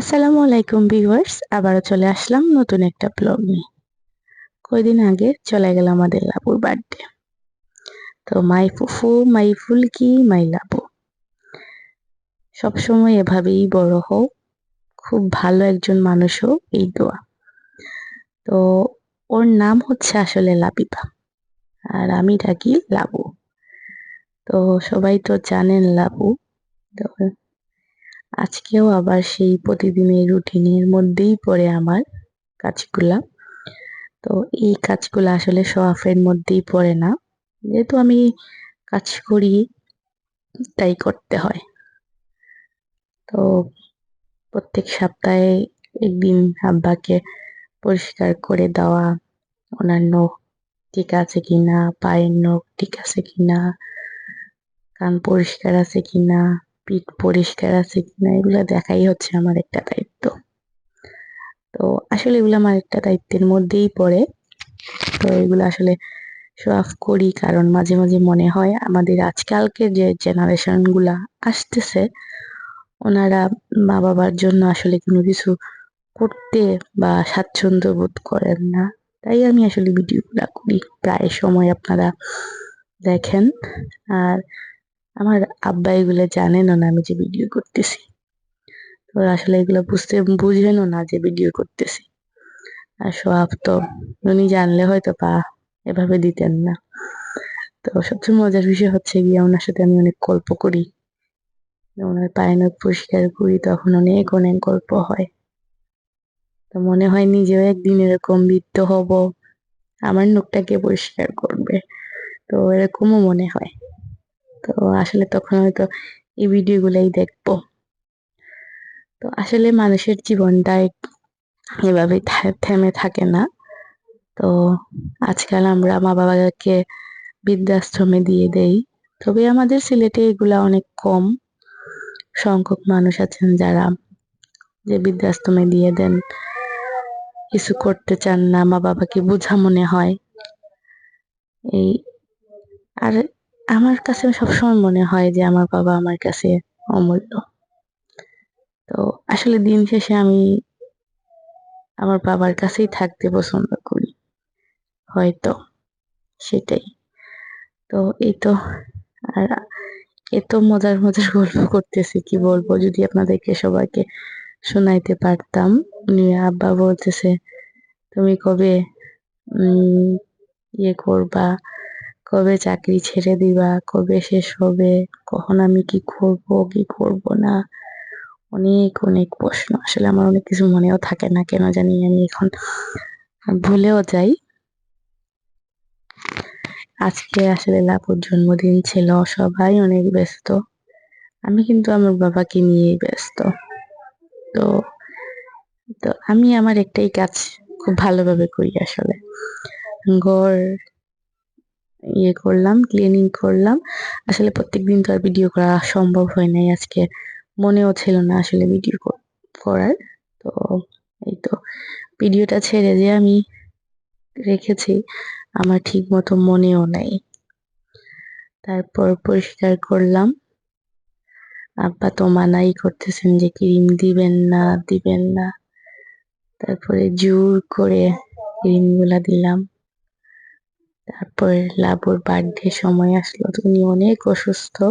আসসালামু আলাইকুম ভিউয়ার্স, আবারও চলে আসলাম নতুন একটা ব্লগ নিয়ে। কয়দিন আগে চলে গেল আমাদের লাবুর বার্থডে তো মাই ফুফু, মাই ফুলকি, মাই লাবু। সবসময় এভাবেই বড় হও, খুব ভালো একজন মানুষ হোক এই দোয়া। তো ওর নাম হচ্ছে আসলে লাবিবা, আর আমি ডাকি লাবু। তো সবাই তো জানেন লাবু, তো আজকেও আবার সেই প্রতিদিনের রুটিনের মধ্যেই পড়ে আমার কাজগুলা। তো এই কাজগুলো আসলে সোয়াফের মধ্যেই পড়ে না। যেহেতু আমি কাজ করি, তাই করতে হয়। তো প্রত্যেক সপ্তাহে একদিন আব্বাকে পরিষ্কার করে দেওয়া, ওনার নখ ঠিক আছে কিনা, পায়ের নখ ঠিক আছে কিনা, কান পরিষ্কার আছে কিনা পিঠ পরিষ্কার আছে কিনা, এগুলো দেখাই হচ্ছে আমার একটা দায়িত্ব। তো আসলে এগুলো আমার একটা দায়িত্বের মধ্যেই পড়ে। তো এগুলো আসলে শো অফ করি কারণ মাঝে মাঝে মনে হয় আমাদের আজকালকে যে জেনারেশনগুলা আসতেছে, ওনারা মা বাবার জন্য আসলে কোনো কিছু করতে বা স্বাচ্ছন্দ্য বোধ করেন না। তাই আমি আসলে ভিডিওগুলো করি। প্রায় সময় আপনারা দেখেন। আর আমার আব্বা এগুলো জানেনও না, আমি যে ভিডিও করতেছি। তো আসলে এগুলো বুঝতে, বুঝেনও না যে ভিডিও করতেছি। আর সোয়াব তো উনি জানলে হয়তো পা এভাবে দিতেন না। তো সবচেয়ে মজার বিষয় হচ্ছে গিয়ে ওনার সাথে আমি অনেক গল্প করি। ওনার পায়ে নখ পরিষ্কার করি, তখন অনেক অনেক গল্প হয়। তো মনে হয় নিজেও একদিন এরকম বৃদ্ধ হব, আমার নখটাকে পরিষ্কার করবে। তো এরকমও মনে হয়। তো আসলে তখন হয়তো এই ভিডিওগুলাই দেখব। তো আসলে মানুষের জীবনটা এভাবে থেমে থাকে না। তো আজকাল আমরা মা বাবাকে বৃদ্ধাশ্রমে দিয়ে দেই। তবে আমাদের সিলেটে এগুলা অনেক কম। সংখ্যক মানুষ আছেন যারা যে বৃদ্ধাশ্রমে দিয়ে দেন। কিছু করতে চান না মা বাবাকে বোঝা মনে হয়। এই আর আমার কাছে সবসময় মনে হয় যে আমার বাবা আমার কাছে অমূল্য। তো আসলে দিন শেষে আমি আমার বাবার কাছেই থাকতে পছন্দ করি। হয়তো সেটাই। তো এই তো, আর এত মজার মজার গল্প করতেছি, কি বলব? যদি আপনাদেরকে সবাইকে শোনাইতে পারতাম। আব্বা বলতেছে, তুমি কবে ইয়ে করবা? কবে চাকরি ছেড়ে দিবা, কবে শেষ হবে, কখন আমি কি করব কি করব না? অনেক অনেক প্রশ্ন। আসলে আমার অনেক কিছু মনেও থাকে না, কেন জানি আমি এখন ভুলেও যাই। আজকে আসলে লাপুর জন্মদিন ছিল, সবাই অনেক ব্যস্ত। আমি কিন্তু আমার বাবাকে নিয়েই ব্যস্ত। তো তো আমি আমার একটাই কাজ খুব ভালোভাবে করি আসলে। ঘর ইয়ে করলাম ক্লিনিং করলাম। আসলে প্রত্যেক দিন তো আর ভিডিও করা সম্ভব হয় নাই, আজকে মনেও ছিল না আসলে ভিডিও করার। তো এই তো ভিডিওটা ছেড়ে যে আমি রেখেছি, আমার ঠিক মতো মনেও নাই। তারপর পরিষ্কার করলাম। আব্বা তো মানাই করতেছেন যে ক্রিম দিবেন না দিবেন না। তারপরে জোর করে ক্রিমগুলা দিলাম। তারপর লাবুর বার্থডে সময় আসলো, উনি অনেক অসুস্থ।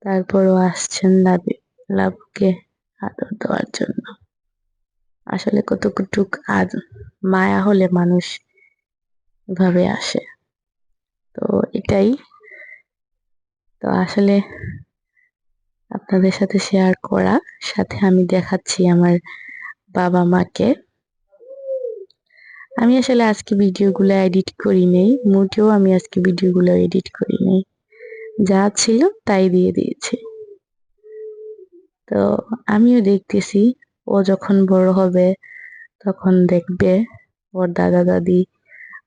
তারপরও আসছেন লাবি, লাবুকে আদর দেওয়ার জন্য। আসলে কতটুক আদ, মায়া হলে মানুষ ভাবে আসে। তো এটাই। তো আসলে আপনাদের সাথে শেয়ার করা, সাথে আমি দেখাচ্ছি আমার বাবা মাকে আমি আসলে আজকে ভিডিওগুলো এডিট করি নেই, মোটেও আমি আজকে ভিডিওগুলো এডিট করি নেই। যা ছিল তাই দিয়ে দিয়েছি। তো আমিও দেখতেছি, ও যখন বড় হবে তখন দেখবে, ওর দাদা দাদি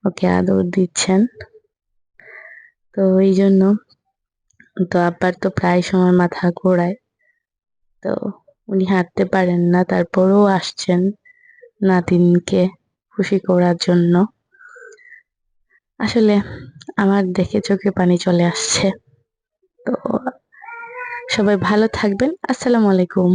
ওকে আদর দিচ্ছেন। তো এই জন্য তো আব্বার তো প্রায় সময় মাথা ঘোরায়। তো উনি হাঁটতে পারেন না, তারপরেও আসছেন নাতিনকে। খুশি করার জন্য। আসলে আমার দেখে চোখে পানি চলে আসছে। তো সবাই ভালো থাকবেন। আসসালামু আলাইকুম।